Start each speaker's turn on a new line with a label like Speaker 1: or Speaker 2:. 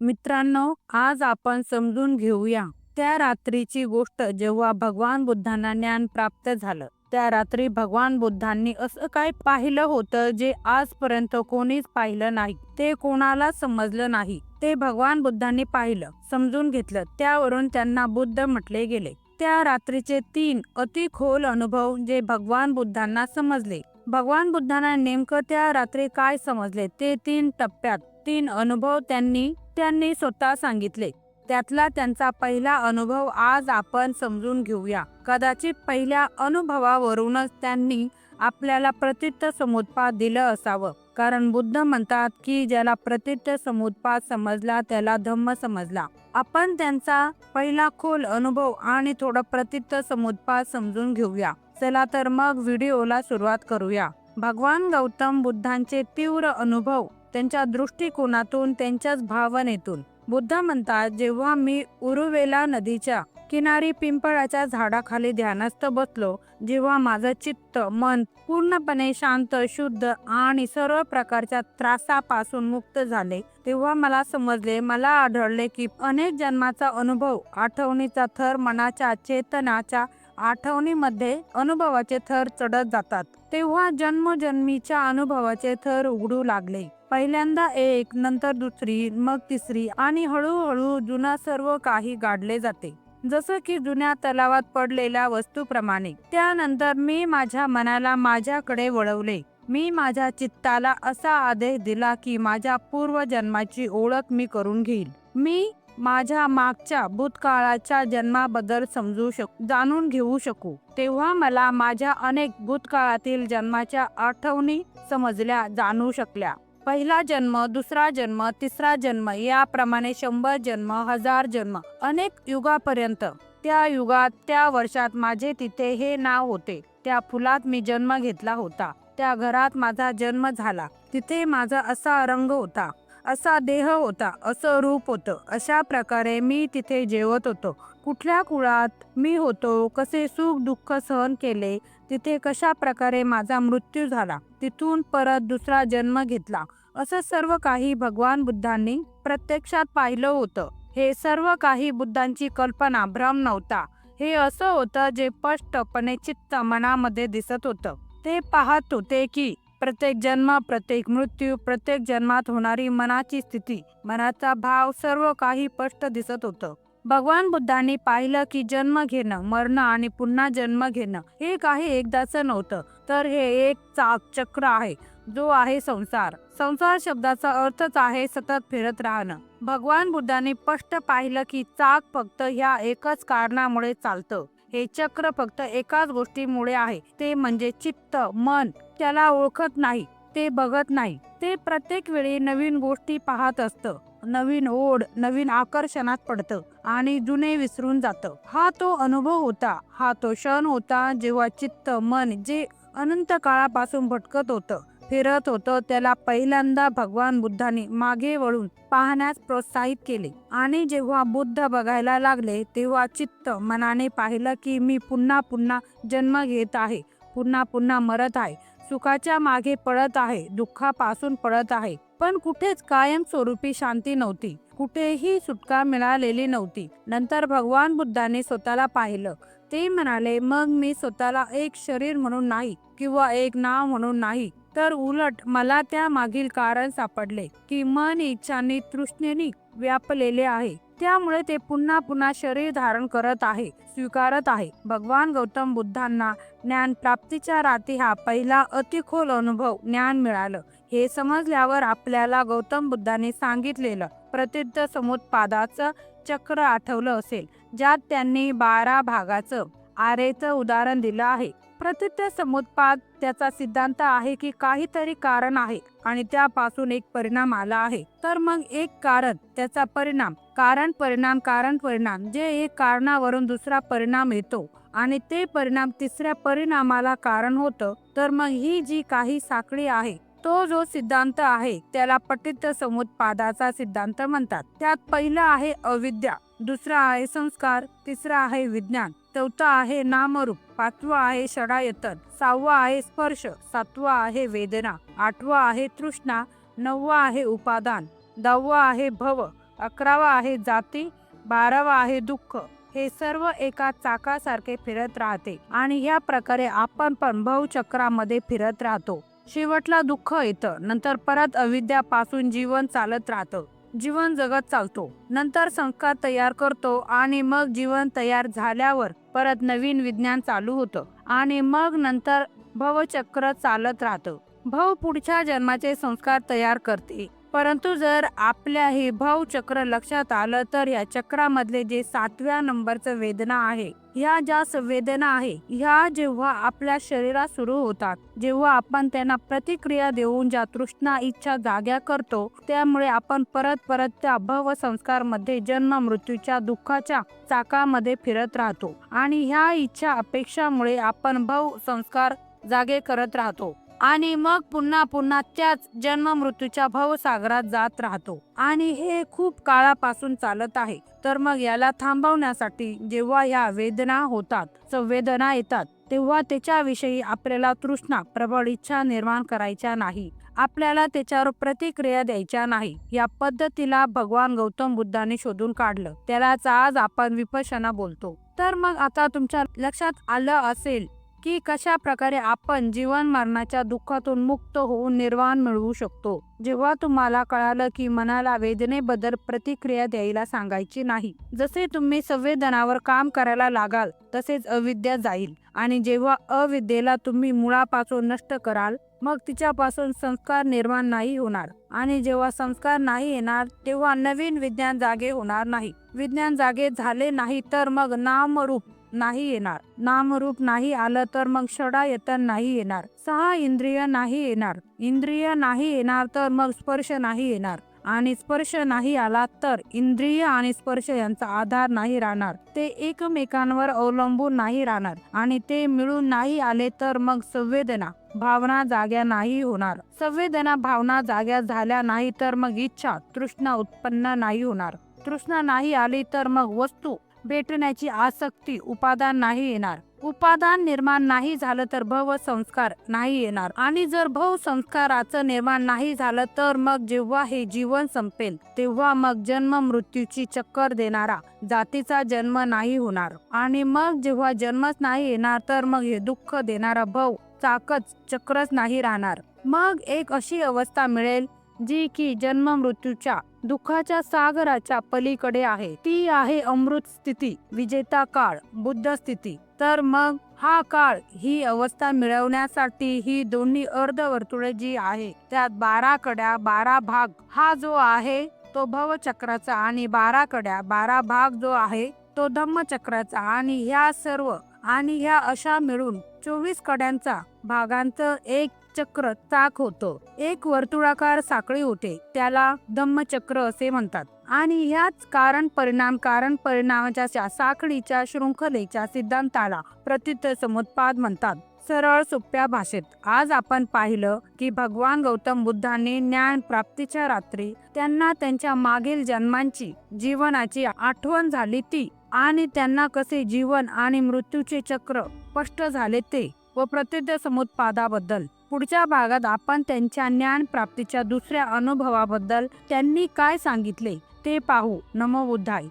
Speaker 1: मित्रांनो आज आपण समजून घेऊया. त्या रात्रीची गोष्ट जेव्हा भगवान बुद्धांना ज्ञान प्राप्त झालं त्या रात्री भगवान बुद्धांनी असं काय पाहिलं होतं जे आजपर्यंत कोणीच पाहिलं नाही. ते कोणाला समजलं नाही. ते भगवान बुद्धांनी पाहिलं समजून घेतलं. त्यावरून त्यांना बुद्ध म्हटले गेले. त्या रात्रीचे तीन अति खोल अनुभव जे भगवान बुद्धांना समजले. भगवान बुद्धांना नेमकं त्या रात्री काय समजले? ते तीन टप्प्यात तीन अनुभव त्यांनी त्यांनी स्वतः सांगितले त्यातला त्यांचा पहिला अनुभव आज आपण समजून घेऊया. कदाचित पहिल्या अनुभवावरूनच त्यांनी आपल्याला प्रतीत समुत्पाद दिलं असावं. कारण बुद्ध म्हणतात की ज्याला प्रतीत समुत्पाद समजला त्याला धम्म समजला. आपण त्यांचा पहिला खोल अनुभव आणि थोडं प्रतीत समुत्पाद समजून घेऊया. चला तर मग व्हिडिओला सुरुवात करूया. भगवान गौतम बुद्धांचे तीव्र अनुभव त्यांच्या दृष्टिकोनातून त्यांच्याच भावनेतून. बुद्ध म्हणतात जेव्हा मी उरुवेला नदीच्या किनारी पिंपळाच्या झाडाखाली ध्यानस्थ बसलो जेव्हा माझं चित्त मन पूर्णपणे शांत शुद्ध आणि सर्व प्रकारच्या त्रासापासून मुक्त झाले तेव्हा मला समजले मला आढळले की अनेक जन्माचा अनुभव आठवणीचा थर मनाच्या चेतनाच्या आठवणीमध्ये अनुभवाचे थर चढत जातात. तेव्हा जन्मजन्मीच्या अनुभवाचे थर उघडू लागले. पहिल्यांदा एक नंतर दुसरी मग तिसरी आणि हळूहळू जुना सर्व काही गाडले जाते. जसं की जुन्या तलावात पडलेल्या वस्तूप्रमाणे. त्यानंतर मी माझ्या मनाला माझ्याकडे वळवले. मी माझ्या चित्ताला असा आदेश दिला की माझ्या पूर्वजन्माची ओळख मी करून घेईल. मी माझ्या मागच्या भूतकाळाच्या जन्माबद्दल समजू शक जाणून घेऊ शकू. तेव्हा मला माझ्या अनेक भूतकाळातील जन्माच्या आठवणी समजल्या जाणू शकल्या. पहिला जन्म दुसरा जन्म तिसरा जन्म याप्रमाणे शंभर जन्म हजार जन्म अनेक युगापर्यंत. त्या युगात त्या वर्षात माझे तिथे हे नाव होते. त्या फुलात मी जन्म घेतला होता. त्या घरात माझा जन्म झाला. तिथे माझा असा रंग होता असा देह होता असं रूप होतं. अशा प्रकारे मी तिथे जेवत होतो. कुठल्या कुळात मी होतो कसे सुख दुःख सहन केले तिथे कशा प्रकारे माझा मृत्यू झाला तिथून परत दुसरा जन्म घेतला असं सर्व काही भगवान बुद्धांनी प्रत्यक्षात पाहिलं होतं. हे सर्व काही बुद्धांची कल्पना भ्रम नव्हता. हे असं होतं जे स्पष्टपणे चित्त मनामध्ये दिसत होतं. ते पाहत होते की प्रत्येक जन्म प्रत्येक मृत्यू प्रत्येक जन्मात होणारी मनाची स्थिती मनाचा भाव सर्व काही स्पष्ट दिसत होतं. भगवान बुद्धांनी पाहिलं की जन्म घेणं मरणं आणि पुन्हा जन्म घेणं हे काही एकदाचं नव्हतं. तर हे एक चाक चक्र आहे जो आहे संसार. संसार शब्दाचा अर्थच आहे सतत फिरत राहणं. भगवान बुद्धांनी स्पष्ट पाहिलं की चाक फक्त ह्या एकच कारणामुळे चालतं. हे चक्र फक्त एकाच गोष्टीमुळे आहे. ते म्हणजे चित्त मन. त्याला ओळखत नाही ते बघत नाही. ते प्रत्येक वेळी नवीन गोष्टी पाहत असतं. नवीन ओढ नवीन आकर्षणात पडतं आणि जुने विसरून जातं. हा तो अनुभव होता. हा तो क्षण होता जेव्हा चित्त मन जे अनंत काळापासून भटकत होतं फिरत होतं त्याला पहिल्यांदा भगवान बुद्धांनी मागे वळून पाहण्यास प्रोत्साहित केले. आणि जेव्हा बुद्ध बघायला लागले तेव्हा चित्त मनाने पाहिलं की मी पुन्हा पुन्हा जन्म घेत आहे पुन्हा पुन्हा मरत आहे. सुखाच्या मागे पळत आहे दुःखापासून पळत आहे. पण कुठेच कायम स्वरूपी शांती नव्हती. कुठेही सुटका मिळालेली नव्हती. नंतर भगवान बुद्धाने स्वतःला पाहिलं. ते म्हणाले मग मी स्वतःला एक शरीर म्हणून नाही किंवा एक नाव म्हणून नाही तर उलट मला त्या मागील कारण सापडले की मन इच्छाने तृष्णेने व्यापलेले आहे. त्यामुळे ते पुन्हा पुन्हा शरीर धारण करत आहे स्वीकारत आहे. भगवान गौतम बुद्धांना ज्ञान प्राप्तीच्या राती हा पहिला अतिखोल अनुभव ज्ञान मिळालं. हे समजल्यावर आपल्याला गौतम बुद्धांनी सांगितलेलं प्रसिद्ध समुत्पादाचं चक्र आठवलं असेल ज्यात त्यांनी बारा भागाचं आरेचं उदाहरण दिलं आहे. प्रसिद्ध समुत्पाद त्याचा सिद्धांत आहे की काहीतरी कारण आहे आणि त्यापासून एक परिणाम आला आहे. तर मग एक कारण त्याचा परिणाम कारण परिणाम कारण परिणाम जे एक कारणावरून दुसरा परिणाम येतो आणि ते परिणाम तिसऱ्या परिणामाला कारण होतं तर मग ही जी काही साखळी आहे तो जो सिद्धांत आहे त्याला पटित समुत्पादाचा सिद्धांत म्हणतात. त्यात पहिला आहे अविद्या दुसरा आहे संस्कार तिसरा आहे विज्ञान. चौथा आहे नामरूप पाचवा आहे षडायतन सहावा आहे स्पर्श सातवा आहे वेदना आठवा आहे तृष्णा नववा आहे उपादान दहावा आहे भव अकरावा आहे जाती बारावा आहे दुःख. हे सर्व एका चाकासारखे फिरत राहते आणि ह्या प्रकारे आपण पण भवचक्रामध्ये फिरत राहतो. शेवटला दुःख येतं नंतर परत अविद्यापासून जीवन चालत राहतं. जीवन जगत चालतो. नंतर संस्कार तयार करतो आणि मग जीवन तयार झाल्यावर परत नवीन विज्ञान चालू होतं. आणि मग नंतर भवचक्र चालत राहतं. भव पुढच्या जन्माचे संस्कार तयार करते. परंतु जर आपल्या हे भवचक्र लक्षात आलं तर या चक्रामधले जे सातव्या नंबरचं वेदना आहे ह्या ज्या संवेदना आहे ह्या जेव्हा आपल्या शरीरात सुरू होतात जेव्हा आपण त्यांना प्रतिक्रिया देऊन ज्या तृष्णा इच्छा जाग्या करतो त्यामुळे आपण परत परत त्या भव संस्कारमध्ये जन्म मृत्यूच्या दुःखाच्या चाकामध्ये फिरत राहतो आणि ह्या इच्छा अपेक्षामुळे आपण भव संस्कार जागे करत राहतो. आणि मग पुन्हा पुन्हा त्याच जन्म मृत्यूच्या भवसागरात जात राहतो. आणि हे खूप काळापासून चालत आहे. तर मग याला थांबवण्यासाठी जेव्हा या वेदना होतात संवेदना येतात तेव्हा त्याच्याविषयी आपल्याला तृष्णा प्रबळ इच्छा निर्माण करायच्या नाही. आपल्याला त्याच्यावर प्रतिक्रिया द्यायच्या नाही. या पद्धतीला भगवान गौतम बुद्धाने शोधून काढलं. त्यालाच आज आपण विपशना बोलतो. तर मग आता तुमच्या लक्षात आलं असेल की कशा प्रकारे आपण जीवन मरणाच्या दुःखातून मुक्त होऊन निर्वाण मिळवू शकतो? जेव्हा तुम्हाला कळालं की मनाला वेदनेबद्दल प्रतिक्रिया द्यायला सांगायची नाही जसे तुम्ही संवेदनावर काम करायला लागाल तसेच अविद्या जाईल. आणि जेव्हा अविद्येला तुम्ही मुळापासून नष्ट कराल मग तिच्यापासून संस्कार निर्माण नाही होणार. आणि जेव्हा संस्कार नाही येणार तेव्हा नवीन विज्ञान जागे होणार नाही. विज्ञान जागे झाले नाही तर मग नामरूप नाही येणार. नामरूप नाही आलं तर मग षडायतन नाही येणार. सहा इंद्रिय नाही येणार. इंद्रिय नाही येणार तर मग स्पर्श नाही येणार. आणि स्पर्श नाही आला तर इंद्रिय आणि स्पर्श यांचा आधार नाही राहणार. ते एकमेकांवर अवलंबून नाही राहणार. आणि ते मिळून नाही आले तर मग संवेदना भावना जाग्या नाही होणार. संवेदना भावना जाग्या झाल्या नाही तर मग इच्छा तृष्णा उत्पन्न नाही होणार. तृष्णा नाही आली तर मग वस्तू भेटण्याची आसक्ती उपादान नाही येणार. उपादान निर्माण नाही झालं तर भव संस्कार नाही येणार. आणि जर भव संस्काराचं निर्माण नाही झालं तर मग जेव्हा हे जीवन संपेल तेव्हा मग जन्म मृत्यूची चक्कर देणारा जातीचा जन्म नाही होणार. आणि मग जेव्हा जन्मच नाही येणार तर मग हे दुःख देणारा भव चाकच चक्रच नाही राहणार. मग एक अशी अवस्था मिळेल जी की जन्म मृत्यूच्या दुःखाच्या सागराच्या पलीकडे आहे. ती आहे अमृत स्थिती विजेता काळ बुद्ध स्थिती. तर मग हा काळ ही अवस्था मिळवण्यासाठी ही दोन्ही अर्धवर्तुळे जी आहे त्यात बारा कड्या बारा भाग. हा जो आहे तो भवचक्राचा आणि बारा कड्या बारा भाग जो आहे तो धम्मचक्राचा. आणि ह्या सर्व आणि ह्या अशा मिळून चोवीस कड्यांचा भागांचं एक चक्र चाक होतं. एक वर्तुळाकार साखळी होते. त्याला धम्मचक्र असे म्हणतात. आणि ह्याच कारण परिणाम कारण परिणामाच्या साखळीच्या शृंखलेच्या सिद्धांताला प्रतित समुत्पाद म्हणतात. सरळ सोप्या भाषेत आज आपण पाहिलं की भगवान गौतम बुद्धांनी ज्ञान प्राप्तीच्या रात्री त्यांना त्यांच्या मागील जन्मांची जीवनाची आठवण झाली ती आणि त्यांना कसे जीवन आणि मृत्यूचे चक्र स्पष्ट झाले ते व प्रसिद्ध समुत्पादाबद्दल. पुढच्या भागात आपण त्यांच्या ज्ञान प्राप्तीच्या दुसऱ्या अनुभवाबद्दल त्यांनी काय सांगितले ते पाहू. नमो बुद्धाय.